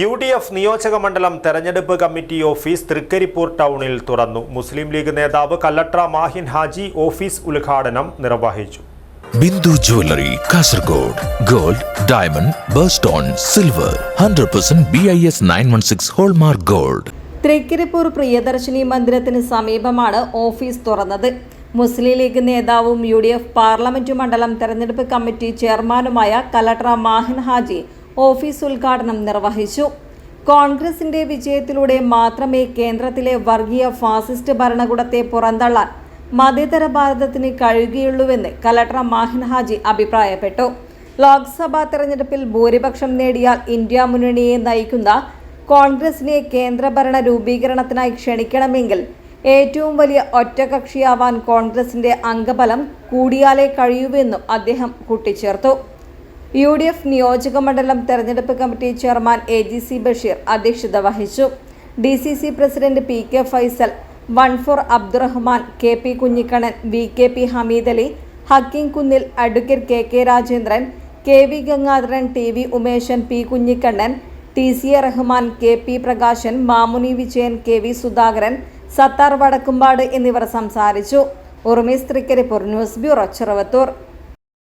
U D F നിയോജക മണ്ഡലം തെരഞ്ഞെടുപ്പ് കമ്മിറ്റി ഓഫീസ് തൃക്കരിപ്പൂർ ടൗണിൽ തുറന്നു. മുസ്ലിം ലീഗ് നേതാവ് കല്ലട്ര മാഹിൻ ഹാജി ഓഫീസ് ഉദ്ഘാടനം നിർവഹിച്ചു. Bindu jewellery Kasaragod gold diamond birthstone silver hundred percent B I S nine one six hallmark gold. Thrikaripur Priyadarshini മന്ദിരത്തിന് സമീപമാണ് ഓഫീസ് തുറന്നത്. മുസ്ലിം ലീഗ് നേതാവും യു ഡി എഫ് പാർലമെന്റ് മണ്ഡലം തെരഞ്ഞെടുപ്പ് കമ്മിറ്റി ചെയർമാനുമായ കലട്ര മാഹിൻ ഹാജി ഓഫീസ് ഉദ്ഘാടനം നിർവഹിച്ചു. കോൺഗ്രസിന്റെ വിജയത്തിലൂടെ മാത്രമേ കേന്ദ്രത്തിലെ വർഗീയ ഫാസിസ്റ്റ് ഭരണകൂടത്തെ പുറന്തള്ളാൻ മതേതര ഭാരതത്തിന് കഴിയുകയുള്ളൂവെന്ന് കലക്ടർ മാഹിൻ ഹാജി അഭിപ്രായപ്പെട്ടു. ലോക്സഭാ തെരഞ്ഞെടുപ്പിൽ ഭൂരിപക്ഷം നേടിയാൽ ഇന്ത്യ മുന്നണിയെ നയിക്കുന്ന കോൺഗ്രസിനെ കേന്ദ്രഭരണ രൂപീകരണത്തിനായി ക്ഷണിക്കണമെങ്കിൽ ഏറ്റവും വലിയ ഒറ്റകക്ഷിയാവാൻ കോൺഗ്രസിന്റെ അംഗബലം കൂടിയാലേ കഴിയൂവെന്നും അദ്ദേഹം കൂട്ടിച്ചേർത്തു. യു ഡി എഫ് നിയോജക മണ്ഡലം തെരഞ്ഞെടുപ്പ് committee chairman A G C Basheer അധ്യക്ഷത വഹിച്ചു. D C C president P K Faisal one four Abdurahman K P Kunhikannan V K P Hameed Ali Hakkim Kunnil advocate K K Rajendran K V Gangadharan T V Umeshan P Kunhikannan T C A Rahman K P Prakashan Mamuni Vijayan K V Sudhakaran Sathar Vadakkumpad എന്നിവർ സംസാരിച്ചു. Urumees Trikaripur news bureau Cheruvathur.